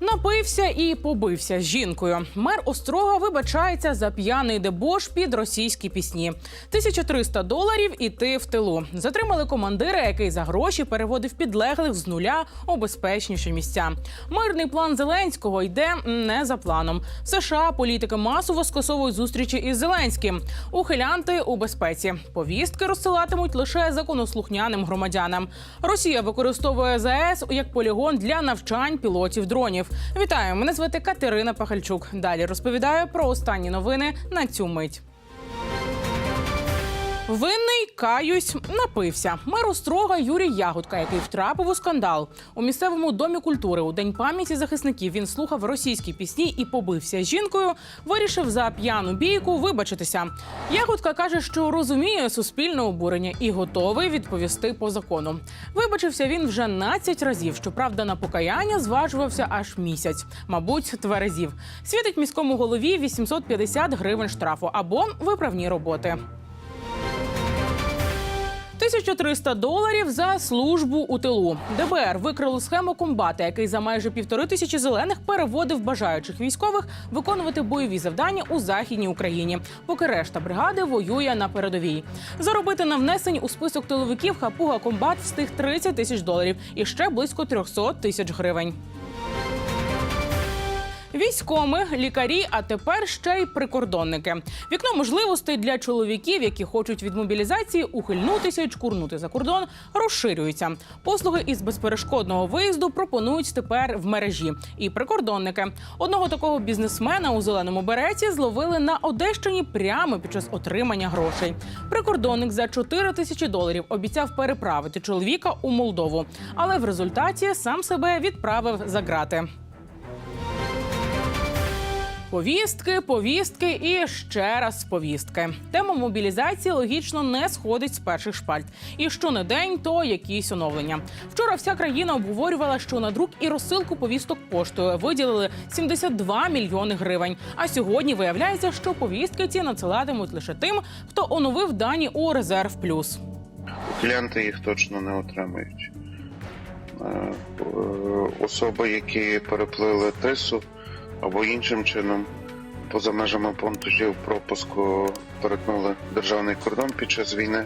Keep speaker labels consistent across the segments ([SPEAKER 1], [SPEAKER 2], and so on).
[SPEAKER 1] Напився і побився з жінкою. Мер Острога вибачається за п'яний дебош під російські пісні. 1300 доларів і ти в тилу. Затримали командира, який за гроші переводив підлеглих з нуля у безпечніші місця. Мирний план Зеленського йде не за планом. В США політики масово скасовують зустрічі із Зеленським. Ухилянти у безпеці. Повістки розсилатимуть лише законослухняним громадянам. Росія використовує ЗАЕС як полігон для навчань пілотів дронів. Вітаю! Мене звати Катерина Пахальчук. Далі розповідаю про останні новини на цю мить. Винний каюсь напився. Мер Острога Юрій Ягодка, який втрапив у скандал у місцевому домі культури у день пам'яті захисників. Він слухав російські пісні і побився з жінкою. Вирішив за п'яну бійку вибачитися. Ягодка каже, що розуміє суспільне обурення і готовий відповісти по закону. Вибачився він вже 12 разів. Щоправда, на покаяння зважувався аж місяць, мабуть, тверезів. Світить міському голові 850 гривень штрафу або виправні роботи. 1300 доларів за службу у тилу. ДБР викрило схему комбата, який за майже півтори тисячі зелених переводив бажаючих військових виконувати бойові завдання у західній Україні, поки решта бригади воює на передовій. Заробити на внесень у список тиловиків хапуга комбат встиг 30 тисяч доларів і ще близько 300 тисяч гривень. Військоми, лікарі, а тепер ще й прикордонники. Вікно можливостей для чоловіків, які хочуть від мобілізації ухильнутися і чкурнути за кордон, розширюються. Послуги із безперешкодного виїзду пропонують тепер в мережі. І прикордонники одного такого бізнесмена у зеленому береті зловили на Одещині прямо під час отримання грошей. Прикордонник за 4 тисячі доларів обіцяв переправити чоловіка у Молдову, але в результаті сам себе відправив за грати. Повістки, повістки і ще раз повістки. Тема мобілізації логічно не сходить з перших шпальт. І що не день, то якісь оновлення. Вчора вся країна обговорювала, що на друк і розсилку повісток поштою виділили 72 мільйони гривень. А сьогодні виявляється, що повістки ці надсилатимуть лише тим, хто оновив дані у резерв плюс.
[SPEAKER 2] Клієнти їх точно не отримають. Е, е, Особи, які переплили тису або іншим чином поза межами пунктів пропуску перетнули державний кордон під час війни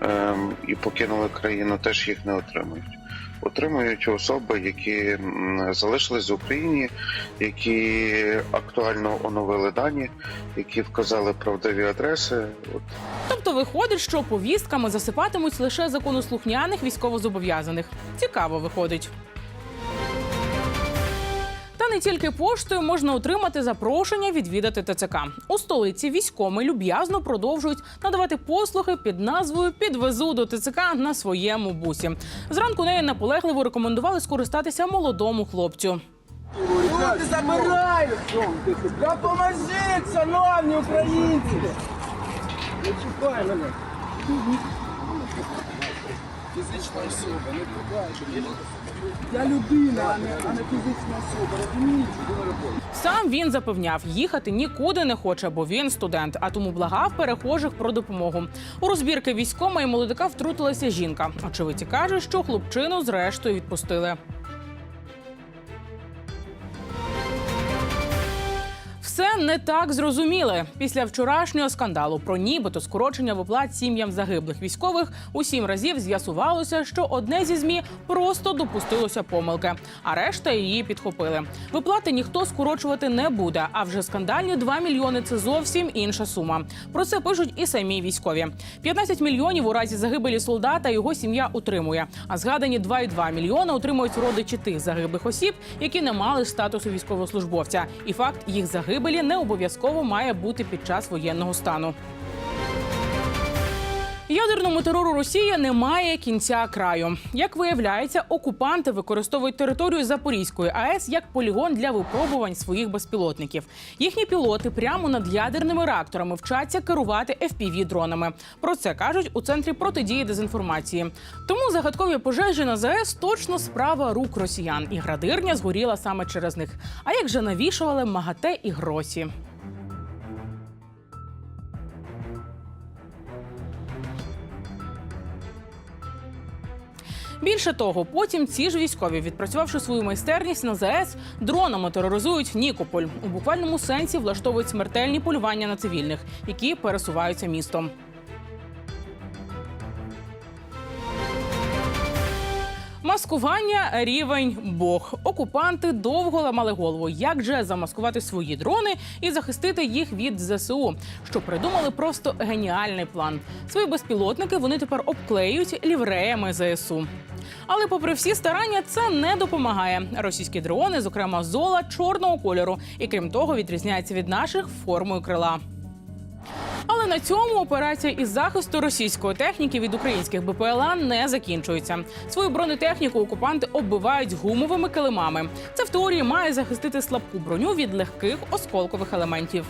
[SPEAKER 2] ем, і покинули країну, теж їх не отримають. Отримують особи, які залишились в Україні, які актуально оновили дані, які вказали правдиві адреси. От
[SPEAKER 1] Тобто виходить, що повістками засипатимуть лише законослухняних військовозобов'язаних. Цікаво виходить. Не тільки поштою можна отримати запрошення відвідати ТЦК. У столиці військоми люб'язно продовжують надавати послуги під назвою Підвезу до ТЦК на своєму бусі. Зранку нею наполегливо рекомендували скористатися молодому хлопцю.
[SPEAKER 3] Люди забирають! Допоможіть, шановні українці! Не чіпай мене! Фізична особа, не пугайте. Я людина, а не, а не фізична особа, розумієте?
[SPEAKER 1] Сам він запевняв, їхати нікуди не хоче, бо він студент, а тому благав перехожих про допомогу. У розбірки військома і молодика втрутилася жінка. Очевидці каже, що хлопчину зрештою відпустили. Все не так зрозуміли. Після вчорашнього скандалу про нібито скорочення виплат сім'ям загиблих військових у сім разів з'ясувалося, що одне зі змі просто допустилося помилки, а решта її підхопили. Виплати ніхто скорочувати не буде. А вже скандальні 2 мільйони це зовсім інша сума. Про це пишуть і самі військові. 15 мільйонів у разі загибелі солдата його сім'я утримує. А згадані 2,2 мільйони отримують родичі тих загиблих осіб, які не мали статусу військовослужбовця. І факт їх загибелі не обов'язково має бути під час воєнного стану. Ядерному терору Росії немає кінця краю. Як виявляється, окупанти використовують територію Запорізької АЕС як полігон для випробувань своїх безпілотників. Їхні пілоти прямо над ядерними реакторами вчаться керувати fpv дронами. Про це кажуть у центрі протидії дезінформації. Тому загадкові пожежі на ЗАЕС точно справа рук росіян, і градирня згоріла саме через них. А як же навішували МАГАТЕ і гросі? Більше того, потім ці ж військові, відпрацювавши свою майстерність на ЗАЕС, дронами тероризують Нікополь. У буквальному сенсі влаштовують смертельні полювання на цивільних, які пересуваються містом. Маскування рівень Бог. Окупанти довго ламали голову, як же замаскувати свої дрони і захистити їх від ЗСУ. Що придумали просто геніальний план. Свої безпілотники вони тепер обклеюють лівреями ЗСУ. Але, попри всі старання, це не допомагає. Російські дрони, зокрема зола, чорного кольору, і крім того, відрізняються від наших формою крила. Але на цьому операція із захисту російської техніки від українських БПЛА не закінчується. Свою бронетехніку окупанти оббивають гумовими килимами. Це в теорії має захистити слабку броню від легких осколкових елементів.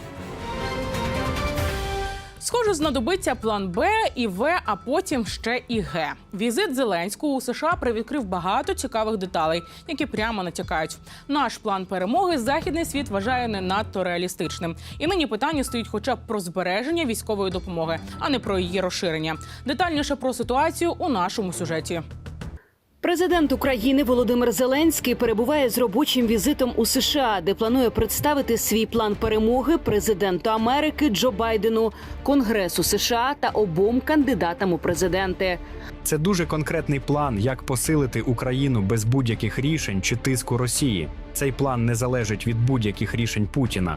[SPEAKER 1] Схоже, знадобиться план Б і В, а потім ще і Г. Візит Зеленського у США привідкрив багато цікавих деталей, які прямо натякають. Наш план перемоги західний світ вважає не надто реалістичним. І нині питання стоїть хоча б про збереження військової допомоги, а не про її розширення. Детальніше про ситуацію у нашому сюжеті.
[SPEAKER 4] Президент України Володимир Зеленський перебуває з робочим візитом у США, де планує представити свій план перемоги президенту Америки Джо Байдену, Конгресу США та обом кандидатам у президенти.
[SPEAKER 5] Це дуже конкретний план, як посилити Україну без будь-яких рішень чи тиску Росії. Цей план не залежить від будь-яких рішень Путіна.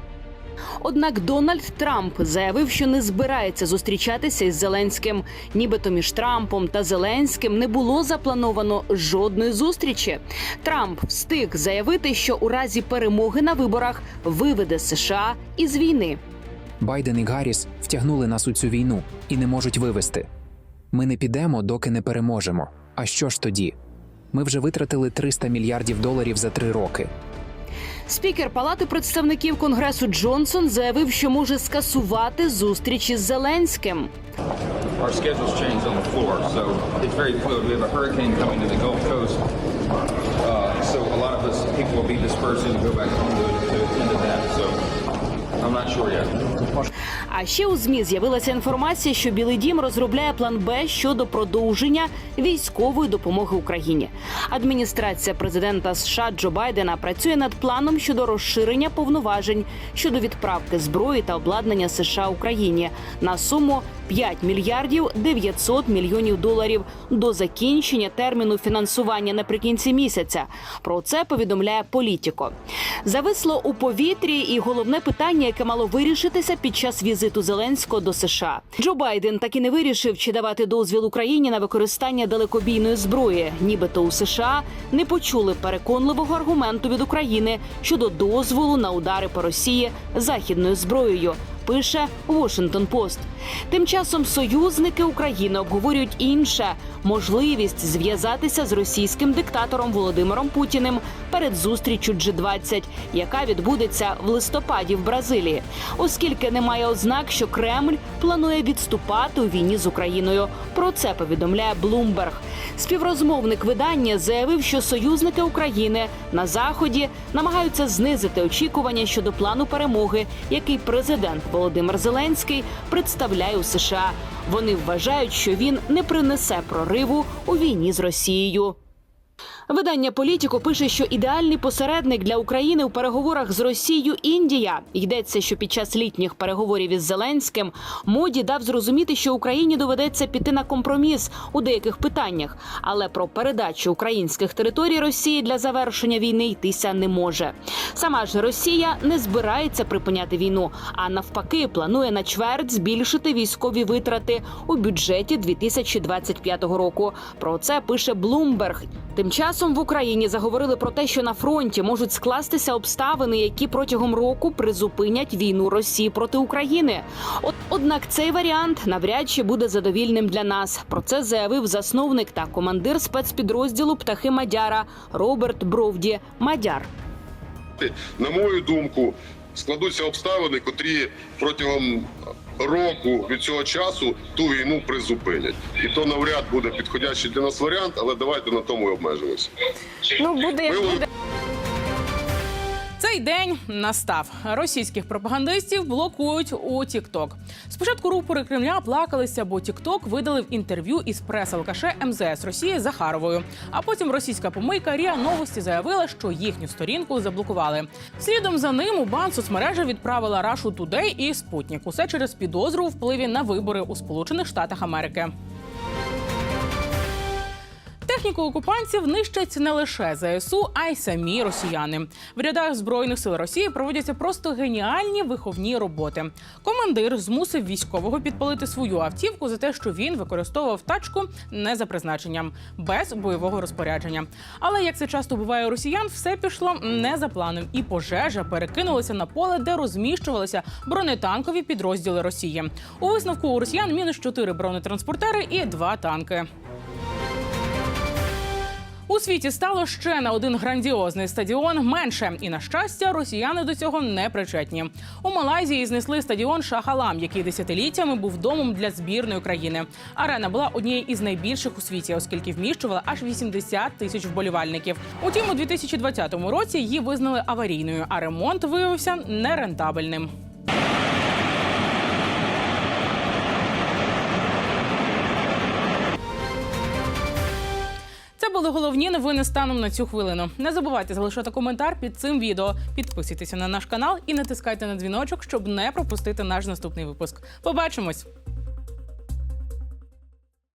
[SPEAKER 4] Однак Дональд Трамп заявив, що не збирається зустрічатися із Зеленським. Нібито між Трампом та Зеленським не було заплановано жодної зустрічі. Трамп встиг заявити, що у разі перемоги на виборах виведе США із війни.
[SPEAKER 6] Байден і Гарріс втягнули нас у цю війну і не можуть вивести. Ми не підемо, доки не переможемо. А що ж тоді? Ми вже витратили 300 мільярдів доларів за три роки.
[SPEAKER 4] Спікер Палати представників Конгресу Джонсон заявив, що може скасувати зустріч із Зеленським.
[SPEAKER 7] uh, to attend to that. So
[SPEAKER 4] А ще у змі з'явилася інформація, що Білий Дім розробляє план Б щодо продовження військової допомоги Україні. Адміністрація президента США Джо Байдена працює над планом щодо розширення повноважень щодо відправки зброї та обладнання США Україні на суму 5 мільярдів 900 мільйонів доларів до закінчення терміну фінансування наприкінці місяця. Про це повідомляє Політіко. Зависло у повітрі, і головне питання, яке мало вирішитися під час візиту Зеленського до США. Джо Байден так і не вирішив, чи давати дозвіл Україні на використання далекобійної зброї. Нібито у США не почули переконливого аргументу від України щодо дозволу на удари по Росії західною зброєю. Пише Washington Post. Тим часом союзники України обговорюють інше можливість зв'язатися з російським диктатором Володимиром Путіним перед зустрічю G20, яка відбудеться в листопаді в Бразилії, оскільки немає ознак, що Кремль планує відступати у війні з Україною. Про це повідомляє Bloomberg. Співрозмовник видання заявив, що союзники України на заході намагаються знизити очікування щодо плану перемоги, який президент Володимир Зеленський представляє у США. Вони вважають, що він не принесе прориву у війні з Росією. Видання Політіко пише, що ідеальний посередник для України у переговорах з Росією Індія йдеться, що під час літніх переговорів із Зеленським моді дав зрозуміти, що Україні доведеться піти на компроміс у деяких питаннях, але про передачу українських територій Росії для завершення війни йтися не може. Сама ж Росія не збирається припиняти війну, а навпаки, планує на чверть збільшити військові витрати у бюджеті 2025 року. Про це пише Bloomberg. Тим часом в Україні заговорили про те, що на фронті можуть скластися обставини, які протягом року призупинять війну Росії проти України. От однак цей варіант навряд чи буде задовільним для нас. Про це заявив засновник та командир спецпідрозділу птахи Мадяра Роберт Бровді Мадяр.
[SPEAKER 8] на мою думку, складуться обставини, котрі протягом року від цього часу ту війну призупинять. І то навряд буде підходящий для нас варіант, але давайте на тому і обмежимося.
[SPEAKER 4] Ну буде
[SPEAKER 8] Ми
[SPEAKER 1] Це Цей день настав. Російських пропагандистів блокують у TikTok. Спочатку рупори Кремля плакалися, бо TikTok видалив інтерв'ю із прес-алкаше МЗС Росії Захаровою. А потім російська помийка Ріа Новості заявила, що їхню сторінку заблокували. Слідом за ним у бан соцмережа відправила Рашу Тудей і Спутнік. Усе через підозру впливі на вибори у Сполучених Штатах Америки. Техніку окупантів нищать не лише ЗСУ, а й самі росіяни. В рядах збройних сил Росії проводяться просто геніальні виховні роботи. Командир змусив військового підпалити свою автівку за те, що він використовував тачку не за призначенням, без бойового розпорядження. Але як це часто буває у росіян, все пішло не за планом, і пожежа перекинулася на поле, де розміщувалися бронетанкові підрозділи Росії. У висновку у росіян мінус чотири бронетранспортери і два танки. У світі стало ще на один грандіозний стадіон менше, і на щастя, росіяни до цього не причетні. У Малайзії знесли стадіон Шахалам, який десятиліттями був домом для збірної країни. Арена була однією із найбільших у світі, оскільки вміщувала аж 80 тисяч вболівальників. Утім, у 2020 році її визнали аварійною, а ремонт виявився нерентабельним. Були головні новини станом на цю хвилину. Не забувайте залишати коментар під цим відео. Підписуйтеся на наш канал і натискайте на дзвіночок, щоб не пропустити наш наступний випуск. Побачимось!